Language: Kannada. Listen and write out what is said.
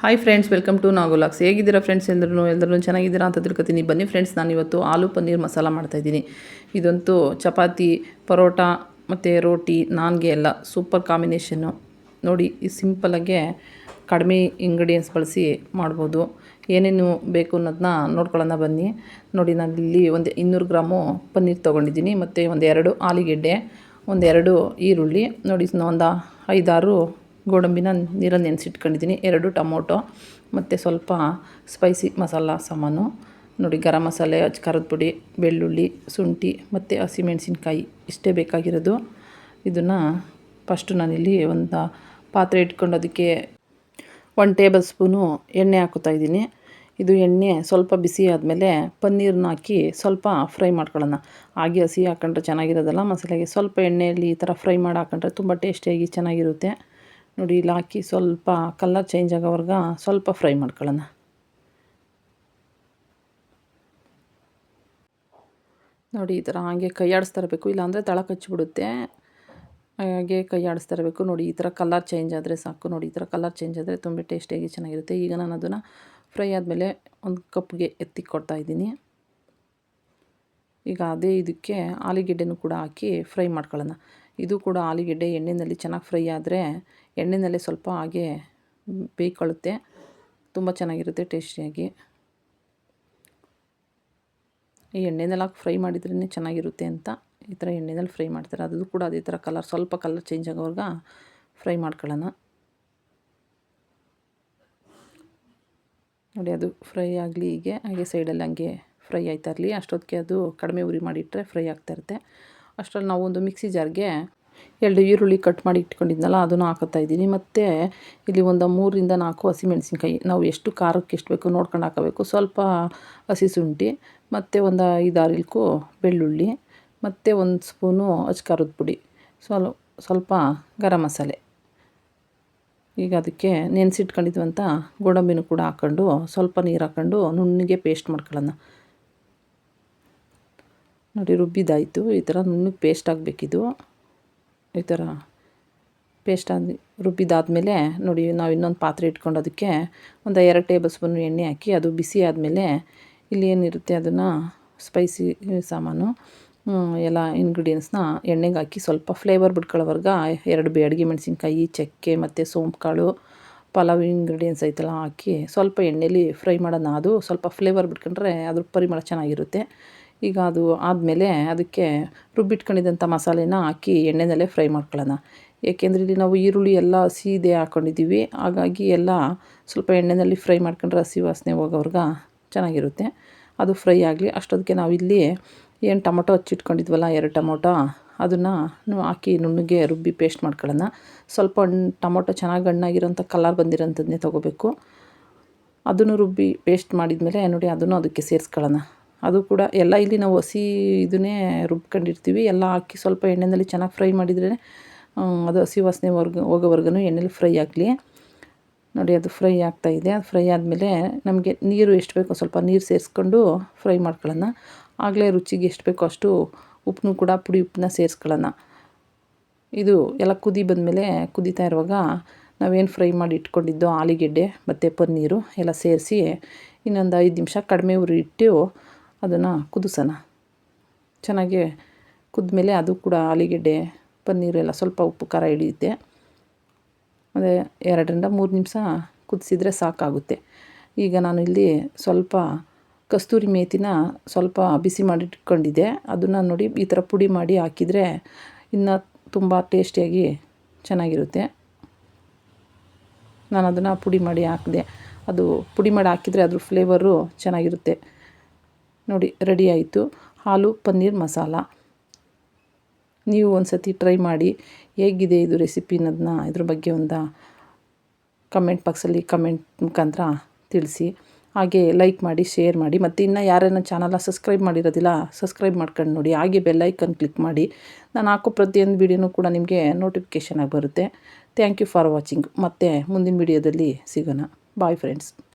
ಹಾಯ್ ಫ್ರೆಂಡ್ಸ್ ವೆಲ್ಕಮ್ ಟು ನಾಗೋಲಾಕ್ಸ್ ಹೇಗಿದ್ದೀರಾ ಫ್ರೆಂಡ್ಸ್ ಎಲ್ಲರೂ ಎಲ್ಲರೂ ಚೆನ್ನಾಗಿದ್ದೀರಾ ಅಂತ ತಿಳ್ಕೊತೀನಿ. ಬನ್ನಿ ಫ್ರೆಂಡ್ಸ್ ನಾನು ಇವತ್ತು ಆಲೂ ಪನ್ನೀರ್ ಮಸಾಲ ಮಾಡ್ತಾಯಿದ್ದೀನಿ. ಇದಂತೂ ಚಪಾತಿ, ಪರೋಟ ಮತ್ತು ರೋಟಿ, ನಾನ್ಗೆ ಎಲ್ಲ ಸೂಪರ್ ಕಾಂಬಿನೇಷನ್ನು ನೋಡಿ, ಈ ಸಿಂಪಲಾಗೆ ಕಡಿಮೆ ಇಂಗ್ರೀಡಿಯೆಂಟ್ಸ್ ಬಳಸಿ ಮಾಡ್ಬೋದು. ಏನೇನು ಬೇಕು ಅನ್ನೋದನ್ನ ನೋಡ್ಕೊಳ್ಳೋಣ ಬನ್ನಿ. ನೋಡಿ, ನಾನಿಲ್ಲಿ ಒಂದು ಇನ್ನೂರು ಗ್ರಾಮು ಪನ್ನೀರ್ ತೊಗೊಂಡಿದ್ದೀನಿ. ಮತ್ತು ಒಂದೆರಡು ಆಲೂಗೆಡ್ಡೆ, ಒಂದೆರಡು ಈರುಳ್ಳಿ. ನೋಡಿ ಒಂದು ಐದಾರು ಗೋಡಂಬಿನ ನೀರಲ್ಲಿ ನೆನೆಸಿಟ್ಕೊಂಡಿದ್ದೀನಿ. ಎರಡು ಟೊಮೊಟೊ, ಮತ್ತು ಸ್ವಲ್ಪ ಸ್ಪೈಸಿ ಮಸಾಲ ಸಾಮಾನು. ನೋಡಿ, ಗರಂ ಮಸಾಲೆ ಖಾರದ ಪುಡಿ, ಬೆಳ್ಳುಳ್ಳಿ, ಶುಂಠಿ, ಮತ್ತು ಹಸಿಮೆಣಸಿನ್ಕಾಯಿ ಇಷ್ಟೇ ಬೇಕಾಗಿರೋದು. ಇದನ್ನು ಫಸ್ಟು ನಾನಿಲ್ಲಿ ಒಂದು ಪಾತ್ರೆ ಇಟ್ಕೊಂಡು ಅದಕ್ಕೆ ಒನ್ ಟೇಬಲ್ ಸ್ಪೂನು ಎಣ್ಣೆ ಹಾಕುತ್ತಾ ಇದ್ದೀನಿ. ಇದು ಎಣ್ಣೆ ಸ್ವಲ್ಪ ಬಿಸಿ ಆದಮೇಲೆ ಪನ್ನೀರನ್ನ ಹಾಕಿ ಸ್ವಲ್ಪ ಫ್ರೈ ಮಾಡ್ಕೊಳ್ಳೋಣ. ಹಾಗೆ ಹಸಿ ಹಾಕೊಂಡ್ರೆ ಚೆನ್ನಾಗಿರೋದಲ್ಲ, ಮಸಾಲೆಗೆ ಸ್ವಲ್ಪ ಎಣ್ಣೆಯಲ್ಲಿ ಈ ಥರ ಫ್ರೈ ಮಾಡಿ ಹಾಕೊಂಡ್ರೆ ತುಂಬ ಟೇಸ್ಟಿಯಾಗಿ ಚೆನ್ನಾಗಿರುತ್ತೆ. ನೋಡಿ, ಇಲ್ಲಿ ಹಾಕಿ ಸ್ವಲ್ಪ ಕಲರ್ ಚೇಂಜ್ ಆಗೋವರೆಗೆ ಸ್ವಲ್ಪ ಫ್ರೈ ಮಾಡ್ಕೊಳ್ಳೋಣ. ನೋಡಿ, ಈ ಥರ ಹಾಗೆ ಕೈ ಆಡಿಸ್ತಾ ಇರಬೇಕು. ಇಲ್ಲಾಂದರೆ ತಳ ಕಚ್ಚಿಬಿಡುತ್ತೆ. ಹಾಗೆ ಕೈ ಆಡಿಸ್ತಾ ಇರಬೇಕು. ನೋಡಿ, ಈ ಥರ ಕಲರ್ ಚೇಂಜ್ ಆದರೆ ಸಾಕು. ನೋಡಿ, ಈ ಥರ ಕಲರ್ ಚೇಂಜ್ ಆದರೆ ತುಂಬ ಟೇಸ್ಟಿಯಾಗಿ ಚೆನ್ನಾಗಿರುತ್ತೆ. ಈಗ ನಾನು ಅದನ್ನು ಫ್ರೈ ಆದಮೇಲೆ ಒಂದು ಕಪ್ಗೆ ಎತ್ತಿ ಕೊಡ್ತಾ ಇದ್ದೀನಿ. ಈಗ ಅದೇ ಇದಕ್ಕೆ ಆಲೂಗೆಡ್ಡೆನೂ ಕೂಡ ಹಾಕಿ ಫ್ರೈ ಮಾಡ್ಕೊಳ್ಳೋಣ. ಇದು ಕೂಡ ಆಲೂಗೆಡ್ಡೆ ಎಣ್ಣೆಯಲ್ಲಿ ಚೆನ್ನಾಗಿ ಫ್ರೈ ಆದರೆ ಎಣ್ಣೆಯಲ್ಲೇ ಸ್ವಲ್ಪ ಹಾಗೆ ಬೇಯ್ಕೊಳ್ಳುತ್ತೆ ತುಂಬ ಚೆನ್ನಾಗಿರುತ್ತೆ ಟೇಸ್ಟಿಯಾಗಿ. ಈ ಎಣ್ಣೆನೆಲ್ಲ ಫ್ರೈ ಮಾಡಿದ್ರೇ ಚೆನ್ನಾಗಿರುತ್ತೆ ಅಂತ ಈ ಥರ ಎಣ್ಣೆನಲ್ಲಿ ಫ್ರೈ ಮಾಡ್ತಾರೆ. ಅದು ಕೂಡ ಅದೇ ಥರ ಕಲರ್, ಸ್ವಲ್ಪ ಕಲರ್ ಚೇಂಜ್ ಆಗೋವಾಗ ಫ್ರೈ ಮಾಡ್ಕೊಳ್ಳೋಣ. ನೋಡಿ, ಅದು ಫ್ರೈ ಆಗಲಿ ಹೀಗೆ, ಹಾಗೆ ಸೈಡಲ್ಲಿ ಹಂಗೆ ಫ್ರೈ ಆಯ್ತಾ ಇರಲಿ. ಅಷ್ಟೊತ್ತಿಗೆ ಅದು ಕಡಿಮೆ ಉರಿ ಮಾಡಿಟ್ಟರೆ ಫ್ರೈ ಆಗ್ತಾ ಇರುತ್ತೆ. ಅಷ್ಟರಲ್ಲಿ ನಾವು ಒಂದು ಮಿಕ್ಸಿ ಜಾರ್ಗೆ ಎರಡು ಈರುಳ್ಳಿ ಕಟ್ ಮಾಡಿ ಇಟ್ಕೊಂಡಿದ್ನಲ್ಲ, ಅದನ್ನು ಹಾಕೋತಾ ಇದ್ದೀನಿ. ಮತ್ತು ಇಲ್ಲಿ ಒಂದು ಮೂರರಿಂದ ನಾಲ್ಕು ಹಸಿಮೆಣಸಿನ್ಕಾಯಿ ನಾವು ಎಷ್ಟು ಖಾರಕ್ಕೆ ಎಷ್ಟು ಬೇಕು ನೋಡ್ಕೊಂಡು ಹಾಕೋಬೇಕು. ಸ್ವಲ್ಪ ಹಸಿ ಶುಂಠಿ, ಮತ್ತು ಒಂದು ಐದಾರು ಇಲ್ಕು ಬೆಳ್ಳುಳ್ಳಿ, ಮತ್ತು ಒಂದು ಸ್ಪೂನು ಖಾರದ ಪುಡಿ. ಸ್ವಲ್, ಸ್ವಲ್ಪ ಗರಂ ಮಸಾಲೆ. ಈಗ ಅದಕ್ಕೆ ನೆನೆಸಿಟ್ಕೊಂಡಿದ್ವಂತ ಗೋಡಂಬಿನೂ ಕೂಡ ಹಾಕ್ಕೊಂಡು ಸ್ವಲ್ಪ ನೀರು ಹಾಕ್ಕೊಂಡು ನುಣ್ಣಗೆ ಪೇಸ್ಟ್ ಮಾಡ್ಕೊಳ್ಳೋಣ. ನೋಡಿ ರುಬ್ಬಿದಾಯಿತು ಈ ಥರ ನುಣ್ಣಗೆ ಪೇಸ್ಟ್ ಆಗಬೇಕಿದು. ಈ ಥರ ಪೇಸ್ಟ್ ಆದ, ರುಬ್ಬಿದಾದಮೇಲೆ ನೋಡಿ ನಾವು ಇನ್ನೊಂದು ಪಾತ್ರೆ ಇಟ್ಕೊಂಡು ಅದಕ್ಕೆ ಒಂದು ಎರಡು ಟೇಬಲ್ ಸ್ಪೂನ್ ಎಣ್ಣೆ ಹಾಕಿ ಅದು ಬಿಸಿ ಆದಮೇಲೆ ಇಲ್ಲಿ ಏನಿರುತ್ತೆ ಅದನ್ನು ಸ್ಪೈಸಿ ಸಾಮಾನು ಎಲ್ಲ ಇಂಗ್ರೀಡಿಯೆಂಟ್ಸ್ನ ಎಣ್ಣೆಗೆ ಹಾಕಿ ಸ್ವಲ್ಪ ಫ್ಲೇವರ್ ಬಿಟ್ಕೊಳ್ಳೋವರ್ಗ ಎರಡು ಬೇಡಿಗೆ ಮೆಣಸಿನ್ಕಾಯಿ, ಚಕ್ಕೆ ಮತ್ತು ಸೋಂಪು ಕಾಳು ಪಲಾವ್ ಇಂಗ್ರೀಡಿಯೆಂಟ್ಸ್ ಐತಲ್ಲ ಹಾಕಿ ಸ್ವಲ್ಪ ಎಣ್ಣೆಲಿ ಫ್ರೈ ಮಾಡೋಣ. ಅದು ಸ್ವಲ್ಪ ಫ್ಲೇವರ್ ಬಿಟ್ಕೊಂಡ್ರೆ ಅದ್ರ ಪರಿಮಳ ಚೆನ್ನಾಗಿರುತ್ತೆ. ಈಗ ಅದು ಆದಮೇಲೆ ಅದಕ್ಕೆ ರುಬ್ಬಿಟ್ಕೊಂಡಿದ್ದಂಥ ಮಸಾಲೆನ ಹಾಕಿ ಎಣ್ಣೆನಲ್ಲೇ ಫ್ರೈ ಮಾಡ್ಕೊಳ್ಳೋಣ. ಏಕೆಂದರೆ ಇಲ್ಲಿ ನಾವು ಈರುಳ್ಳಿ ಎಲ್ಲ ಹಸಿದೇ ಹಾಕ್ಕೊಂಡಿದ್ದೀವಿ ಹಾಗಾಗಿ ಎಲ್ಲ ಸ್ವಲ್ಪ ಎಣ್ಣೆಯಲ್ಲಿ ಫ್ರೈ ಮಾಡ್ಕೊಂಡ್ರೆ ಹಸಿ ವಾಸನೆ ಹೋಗೋವ್ರಿಗೆ ಚೆನ್ನಾಗಿರುತ್ತೆ. ಅದು ಫ್ರೈ ಆಗಲಿ, ಅಷ್ಟೊತ್ತಿಗೆ ನಾವಿಲ್ಲಿ ಏನು ಟೊಮೊಟೊ ಹಚ್ಚಿಟ್ಕೊಂಡಿದ್ವಲ್ಲ, ಎರಡು ಟೊಮೊಟೊ, ಅದನ್ನು ಹಾಕಿ ನುಣ್ಣಗೆ ರುಬ್ಬಿ ಪೇಸ್ಟ್ ಮಾಡ್ಕೊಳ್ಳೋಣ. ಸ್ವಲ್ಪ ಟೊಮೊಟೊ ಚೆನ್ನಾಗಿ ಹಣ್ಣಾಗಿರೋಂಥ ಕಲರ್ ಬಂದಿರೋಂಥದ್ದನ್ನೇ ತೊಗೋಬೇಕು. ಅದನ್ನು ರುಬ್ಬಿ ಪೇಸ್ಟ್ ಮಾಡಿದ್ಮೇಲೆ ನೋಡಿ ಅದನ್ನು ಅದಕ್ಕೆ ಸೇರಿಸ್ಕೊಳ್ಳೋಣ. ಅದು ಕೂಡ ಎಲ್ಲ ಇಲ್ಲಿ ನಾವು ಹಸಿ ಇದನ್ನೇ ರುಬ್ಕೊಂಡಿರ್ತೀವಿ. ಎಲ್ಲ ಹಾಕಿ ಸ್ವಲ್ಪ ಎಣ್ಣೆಯಲ್ಲಿ ಚೆನ್ನಾಗಿ ಫ್ರೈ ಮಾಡಿದ್ರೇ ಅದು ಹಸಿ ವಾಸನೆ ವರ್ಗ ಹೋಗೋವರೆಗೂ ಎಣ್ಣೆಲಿ ಫ್ರೈ ಆಗಲಿ. ನೋಡಿ, ಅದು ಫ್ರೈ ಆಗ್ತಾಯಿದೆ ಅದು ಫ್ರೈ ಆದಮೇಲೆ ನಮಗೆ ನೀರು ಎಷ್ಟು ಬೇಕೋ ಸ್ವಲ್ಪ ನೀರು ಸೇರಿಸ್ಕೊಂಡು ಫ್ರೈ ಮಾಡ್ಕೊಳ್ಳೋಣ. ಆಗಲೇ ರುಚಿಗೆ ಎಷ್ಟು ಬೇಕೋ ಅಷ್ಟು ಉಪ್ಪನ್ನು ಕೂಡ ಪುಡಿ ಉಪ್ಪನ್ನ ಸೇರಿಸ್ಕೊಳ್ಳೋಣ. ಇದು ಎಲ್ಲ ಕುದಿ ಬಂದಮೇಲೆ ಕುದೀತಾ ಇರುವಾಗ ನಾವೇನು ಫ್ರೈ ಮಾಡಿ ಇಟ್ಕೊಂಡಿದ್ದೋ ಆಲಿಗೆಡ್ಡೆ, ಮತ್ತು ಪನ್ನೀರು ಎಲ್ಲ ಸೇರಿಸಿ ಇನ್ನೊಂದು ಐದು ನಿಮಿಷ ಕಡಿಮೆ ಉರಿ ಇಟ್ಟು ಅದನ್ನು ಕುದಿಸೋಣ. ಚೆನ್ನಾಗಿ ಕುದ್ಮೇಲೆ ಅದು ಕೂಡ ಆಲೂಗೆಡ್ಡೆ ಪನ್ನೀರೆಲ್ಲ ಸ್ವಲ್ಪ ಉಪ್ಪು, ಖಾರ ಹಿಡಿಯುತ್ತೆ. ಅದೇ ಎರಡರಿಂದ ಮೂರು ನಿಮಿಷ ಕುದಿಸಿದ್ರೆ ಸಾಕಾಗುತ್ತೆ. ಈಗ ನಾನು ಇಲ್ಲಿ ಸ್ವಲ್ಪ ಕಸ್ತೂರಿ ಮೇಥಿನ ಸ್ವಲ್ಪ ಬಿಸಿ ಮಾಡಿಟ್ಕೊಂಡಿದ್ದೆ. ಅದನ್ನು ನೋಡಿ ಈ ಥರ ಪುಡಿ ಮಾಡಿ ಹಾಕಿದರೆ ಇನ್ನು ತುಂಬ ಟೇಸ್ಟಿಯಾಗಿ ಚೆನ್ನಾಗಿರುತ್ತೆ. ನಾನು ಅದನ್ನು ಪುಡಿ ಮಾಡಿ ಹಾಕಿದೆ. ಅದು ಪುಡಿ ಮಾಡಿ ಹಾಕಿದರೆ ಅದ್ರ ಫ್ಲೇವರು ಚೆನ್ನಾಗಿರುತ್ತೆ. ನೋಡಿ ರೆಡಿ ಆಯಿತು. ಹಾಲು, ಪನ್ನೀರ್, ಮಸಾಲ. ನೀವು ಒಂದು ಸತಿ ಟ್ರೈ ಮಾಡಿ, ಹೇಗಿದೆ ಇದು ರೆಸಿಪಿ ಅನ್ನೋದನ್ನ ಇದ್ರ ಬಗ್ಗೆ ಒಂದು ಕಮೆಂಟ್ ಬಾಕ್ಸಲ್ಲಿ ಕಮೆಂಟ್ ಮುಖಾಂತರ ತಿಳಿಸಿ. ಹಾಗೆ ಲೈಕ್ ಮಾಡಿ ಶೇರ್ ಮಾಡಿ. ಮತ್ತು ಇನ್ನು ಯಾರನ್ನ ಚಾನಲ್ನ ಸಬ್ಸ್ಕ್ರೈಬ್ ಮಾಡಿರೋದಿಲ್ಲ ಸಬ್ಸ್ಕ್ರೈಬ್ ಮಾಡ್ಕೊಂಡು ನೋಡಿ. ಹಾಗೆ ಬೆಲ್ಲೈಕನ್ ಕ್ಲಿಕ್ ಮಾಡಿ. ನಾನು ಹಾಕೋ ಪ್ರತಿಯೊಂದು ವೀಡಿಯೋನೂ ಕೂಡ ನಿಮಗೆ ನೋಟಿಫಿಕೇಷನ್ ಆಗಿ ಬರುತ್ತೆ. ಥ್ಯಾಂಕ್ ಯು ಫಾರ್ ವಾಚಿಂಗ್ ಮತ್ತು ಮುಂದಿನ ವೀಡಿಯೋದಲ್ಲಿ ಸಿಗೋಣ. Bye friends